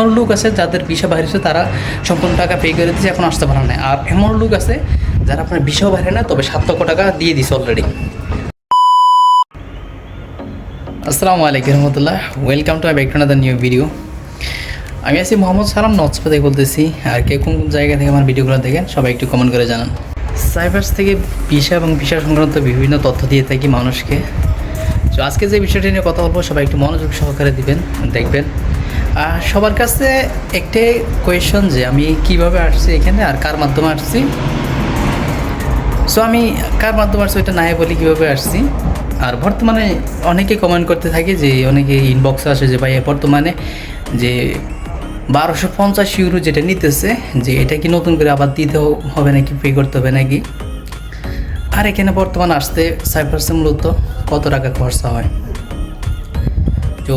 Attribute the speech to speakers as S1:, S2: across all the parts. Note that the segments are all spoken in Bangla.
S1: এমন লোক আছে যাদের ভিসা বাইরে হচ্ছে তারা সম্পূর্ণ টাকা পে করে দিচ্ছে এখন আসতে পারে না। আর এমন লোক আছে যারা আপনার ভিসাও বাইরে না, তবে সাত লক্ষ টাকা দিয়ে দিছে অলরেডি আসসালামু আলাইকুম রহমতুল্লাহ। Welcome to back to new video আমি আছি মোহাম্মদ সালাম নচ থেকে বলতেছি। আর কে কোন জায়গা থেকে আমার ভিডিওগুলো দেখেন, সবাই একটু কমেন্ট করে জানান। সাইবার্স থেকে ভিসা এবং ভিসা সংক্রান্ত বিভিন্ন তথ্য দিয়ে থাকি মানুষকে। তো আজকে যে বিষয়টি নিয়ে কথা বলব, সবাই একটু মনোযোগ সহকারে দিবেন, দেখবেন। সবার কাছে একটাই কোয়েশন যে আমি কীভাবে আসছি এখানে আর কার মাধ্যমে আসছি? সো আমি কার মাধ্যমে আসছি ওইটা নাই বলি কীভাবে আসছি। আর বর্তমানে অনেকে কমেন্ট করতে থাকে যে, অনেকে ইনবক্সে আসে যে ভাই বর্তমানে যে বারোশো পঞ্চাশ ইউরো যেটা নিতেছে, যে এটা কি নতুন করে আবার দিতে হবে নাকি পে করতে হবে নাকি? আর এখানে বর্তমানে আসতে সাইপ্রাসে মূলত কত টাকা খরচা হয়? তো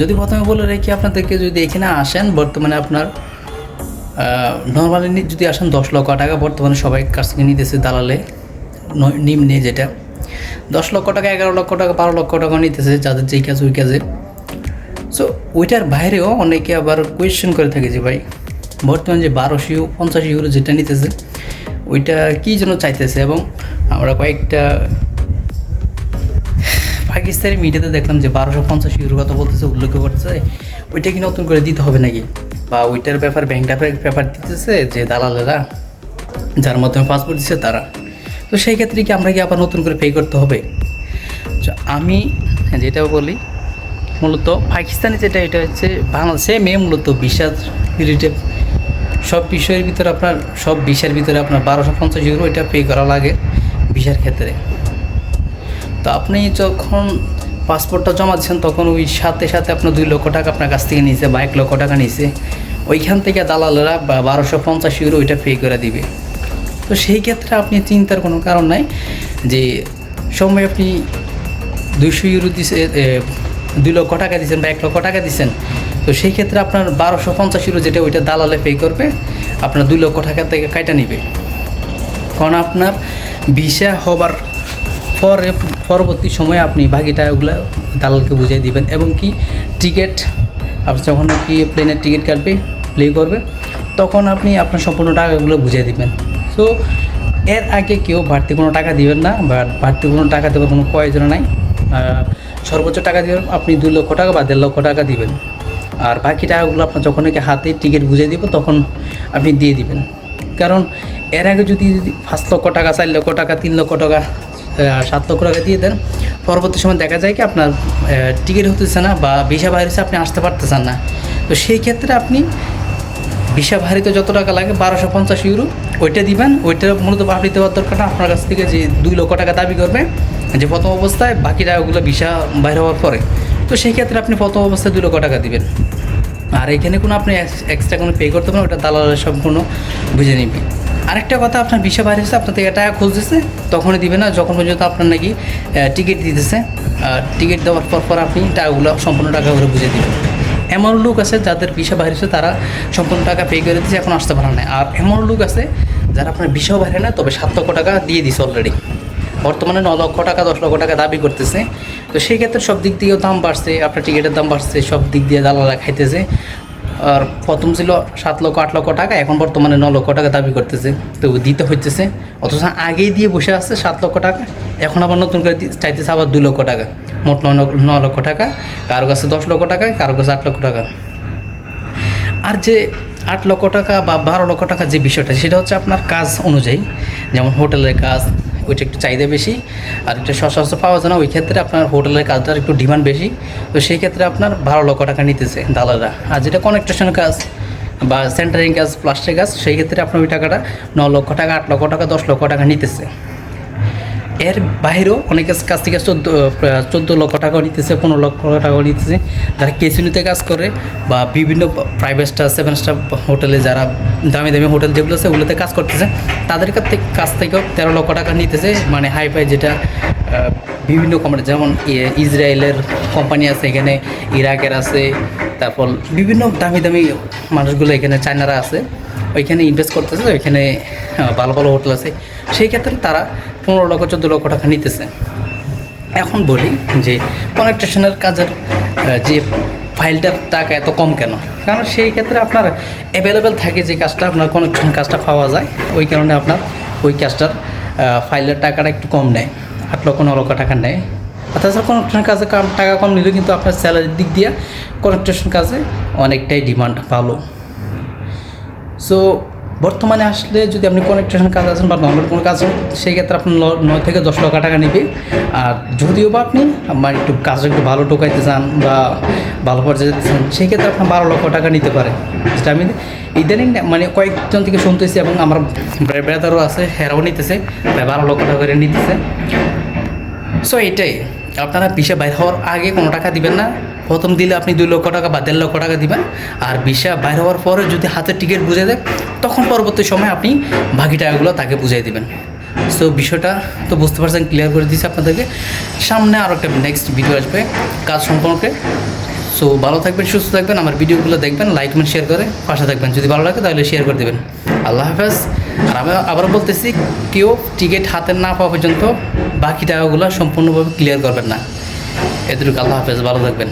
S1: যদি প্রথমে বলে রাখি, আপনাদেরকে যদি এখানে আসেন, বর্তমানে আপনার নর্মালি যদি আসেন দশ লক্ষ টাকা, বর্তমানে সবাই কাছ থেকে নিতেছে দালালে নিম্নে যেটা। দশ লক্ষ টাকা, এগারো লক্ষ টাকা, বারো লক্ষ টাকা নিতেছে, যাদের যেই কাজ ওই কাজে। সো ওইটার বাইরেও অনেকে আবার কোয়েশ্চেন করে থাকে যে, ভাই, বর্তমানে যে বারোশো, পঞ্চাশ ইউরো যেটা নিতেছে, ওইটা কী জন্য চাইতেছে? এবং আমরা কয়েকটা পাকিস্তানি মিডিয়াতে দেখলাম যে বারোশো পঞ্চাশ ইউরো কথা বলতেছে, উল্লেখ করতেছে। ওইটা কি নতুন করে দিতে হবে নাকি? বা ওইটার ব্যাপার ব্যাংক ব্যাপার দিতেছে যে দালালেরা, যার মাধ্যমে পাসপোর্ট দিচ্ছে তারা। তো সেই ক্ষেত্রে কি আমরা কি আবার নতুন করে পে করতে হবে? তো আমি যেটা বলি, মূলত পাকিস্তানি যেটা, এটা হচ্ছে বাংলাদেশে মেয়ে মূলত বিশাল রিলেটেড সব বিষয়ের ভিতরে আপনার, সব বিষয়ের ভিতরে আপনার বারোশো পঞ্চাশ ইউরো এটা পে করা লাগে ভিসার ক্ষেত্রে। তো আপনি যখন পাসপোর্টটা জমা দিচ্ছেন তখন ওই সাথে সাথে আপনার দুই লক্ষ টাকা আপনার কাছ থেকে নিয়েছে বা এক লক্ষ টাকা নিয়েছে। ওইখান থেকে দালালেরা বা বারোশো পঞ্চাশ ইউরো ওইটা পে করে দিবে। তো সেই ক্ষেত্রে আপনি চিন্তার কোনো কারণ নাই যে সময় আপনি দুইশো ইউরো দিছে দুই লক্ষ টাকা দিচ্ছেন বা এক লক্ষ টাকা দিচ্ছেন তো সেই ক্ষেত্রে আপনার বারোশো পঞ্চাশ ইউরো যেটা ওইটা দালালে পে করবে, আপনার দুই লক্ষ টাকা থেকে কাইটা নিবে। কারণ আপনার ভিসা হবার পরে, পরবর্তী সময়ে আপনি বাকি টাকাগুলো দালালকে বুঝিয়ে দিবেন এবং কি টিকিট, আপনি যখন কি প্লেনের টিকিট কাটবে প্লে করবে, তখন আপনি আপনার সম্পূর্ণ টাকাগুলো বুঝিয়ে দিবেন। সো এর আগে কেউ বাড়তি কোনো টাকা দিবেন না বা বাড়তি কোনো টাকা দেওয়ার কোনো প্রয়োজন নাই। সর্বোচ্চ টাকা দিবেন আপনি দুই লক্ষ টাকা বা দেড় লক্ষ টাকা দিবেন। আর বাকি টাকাগুলো আপনার যখন হাতে টিকিট বুঝিয়ে দিব, তখন আপনি দিয়ে দিবেন। কারণ এর আগে যদি পাঁচ লক্ষ টাকা, চার লক্ষ টাকা, তিন লক্ষ টাকা সাত লক্ষ টাকা দিয়ে দেন। পরবর্তী সময় দেখা যায় কি আপনার টিকিট হতেছে না বা ভিসা বাইরে আপনি আসতে পারতেছেন না। তো সেই ক্ষেত্রে আপনি ভিসা ভারিতে যত টাকা লাগে, বারোশো পঞ্চাশ ইউরো ওইটা দিবেন। ওইটা মূলত আপনি দেওয়ার দরকার না। আপনার কাছ থেকে যে দুই লক্ষ টাকা দাবি করবে, যে প্রথম অবস্থায়, বাকি টাকাগুলো ভিসা বাইরে হওয়ার পরে। তো সেই ক্ষেত্রে আপনি প্রথম অবস্থায় দুই লক্ষ টাকা দিবেন। আর এখানে কোনো আপনি এক্সট্রা কোনো পে করতে পারেন ওটা দালালের সম্পূর্ণ বুঝে নিবি। আরেকটা কথা, আপনার ভিসা বাইরে হচ্ছে আপনার থেকে টাকা খুঁজতেছে, তখনই দিবে না, যখন পর্যন্ত আপনার নাকি টিকিট দিতেছে। টিকিট দেওয়ার পর পর আপনি টাকাগুলো, সম্পূর্ণ টাকাগুলো বুঝে দিবেন। এমন লোক আছে যাদের ভিসা বাইরে হচ্ছে তারা সম্পূর্ণ টাকা পে করে দিচ্ছে এখন আসতে পারে না। আর এমন লোক আছে যারা আপনার ভিসাও বাইরে না, তবে সাত লক্ষ টাকা দিয়ে দিছে অলরেডি বর্তমানে ন লক্ষ টাকা, দশ লক্ষ টাকা দাবি করতেছে। তো সেই ক্ষেত্রে সব দিক দিয়েও দাম বাড়ছে, আপনার টিকিটের দাম বাড়ছে, সব দিক দিয়ে দালালা খাইতেছে। আর প্রথম ছিল সাত লক্ষ, আট লক্ষ টাকা, এখন বর্তমানে ন লক্ষ টাকা দাবি করতেছে। তো দিতে হইতেছে। অথচ আগেই দিয়ে বসে আছে সাত লক্ষ টাকা, এখন আবার নতুন করে চাইতেছে আবার দু লক্ষ টাকা। মোট ন লক্ষ- টাকা, কারও কাছে দশ লক্ষ টাকা, কারও কাছে আট লক্ষ টাকা। আর যে আট লক্ষ টাকা বা বারো লক্ষ টাকা যে বিষয়টা, সেটা হচ্ছে আপনার কাজ অনুযায়ী। যেমন হোটেলের কাজ ওইটা একটু চাহিদা বেশি, আর এটা সশস্ত্র পাওয়া যায় না ওই ক্ষেত্রে আপনার হোটেলের কাজটার একটু ডিমান্ড বেশি। তো সেই ক্ষেত্রে আপনার ভালো লক্ষ টাকা নিতেছে দালালরা। আর যেটা কনেকট্রেশনের কাজ বা সেন্টারিং কাজ প্লাস্টিক কাজ, সেই ক্ষেত্রে আপনার ওই টাকাটা ন লক্ষ টাকা, আট লক্ষ টাকা, দশ লক্ষ টাকা নিতেছে। এর বাইরেও অনেকের কাছ থেকে চোদ্দ চোদ্দ লক্ষ টাকাও নিতেছে, পনেরো লক্ষ টাকাও নিতেছে। যারা কেসিনিতে কাজ করে বা বিভিন্ন প্রাইভেট স্টার সেভেন স্টার হোটেলে যারা দামি দামি হোটেল যেগুলো আছে ওগুলোতে কাজ করতেছে, তাদের কাছ থেকে কাছ থেকেও তেরো লক্ষ টাকা নিতেছে। মানে হাই ফাই যেটা বিভিন্ন কোম্পানি যেমন ইসরায়েলের কোম্পানি আছে এখানে, ইরাকের আছে, তারপর বিভিন্ন দামি দামি মানুষগুলো এখানে, চায়নারা আছে। ওইখানে ইনভেস্ট করতেছে, ওইখানে ভালো ভালো হোটেল আছে। সেই ক্ষেত্রে তারা পনেরো লক্ষ, চোদ্দ লক্ষ টাকা নিতেছে। এখন বলি যে কনেকট্রেশনের কাজের যে ফাইলটার টাকা এত কম কেন? কারণ সেই ক্ষেত্রে আপনার অ্যাভেলেবেল থাকে যে কাজটা, আপনার কানেকশন কাজটা পাওয়া যায়, ওই কারণে আপনার ওই কাজটার ফাইলের টাকাটা একটু কম নেয়। আট লক্ষ, ন লক্ষ টাকা নেয়। তাছাড়া কনেকশন কাজে টাকা কম নিলেও কিন্তু আপনার স্যালারির দিক দিয়ে কনেকশন কাজে অনেকটাই ডিমান্ড ভালো। সো বর্তমানে আসলে যদি আপনি কনেকট্রেশন কাজ আছেন বা নর্মাল কোনো কাজ সেই ক্ষেত্রে আপনার ন- নয় থেকে দশ লক্ষ টাকা নেবে। আর যদিও বা আপনি আমার একটু কাজটা একটু ভালো টোকাইতে চান বা ভালো পর্যায়ে যেতে চান সেই ক্ষেত্রে আপনার বারো লক্ষ টাকা নিতে পারে। যেটা আমি ইদানিং মানে কয়েকজন থেকে শুনতেছি এবং আমার ব্রাদারও আছে, হেরাও নিতেছে, প্রায় বারো লক্ষ টাকা করে নিতেছে। সো এটাই। আপনারা ভিসা বাইর হওয়ার আগে কোনো টাকা দিবেন না। প্রথম দিলে আপনি দুই লক্ষ টাকা বা দেড় লক্ষ টাকা দিবেন। আর ভিসা বাইর হওয়ার পরে যদি হাতের টিকিট বুঝে দেয়, তখন পরবর্তী সময় আপনি বাকি টাকাগুলো তাকে বুঝিয়ে দেবেন। সো বিষয়টা তো বুঝতে পারছেন ক্লিয়ার করে দিচ্ছি আপনাদেরকে। সামনে আরও একটা নেক্সট ভিডিও আসবে কাজ সম্পর্কে। সো ভালো থাকবেন, সুস্থ থাকবেন, আমার ভিডিওগুলো দেখবেন লাইক কমেন্ট শেয়ার করে পাশে থাকবেন। যদি ভালো লাগে তাহলে শেয়ার করে দেবেন। আল্লাহ হাফেজ। আর আমি আবার বলতেছি, কেউ টিকিট হাতে না পাওয়া পর্যন্ত বাকি টাকাগুলো সম্পূর্ণভাবে ক্লিয়ার করবেন না। এতটুকু আল্লাহ হাফেজ, ভালো থাকবেন।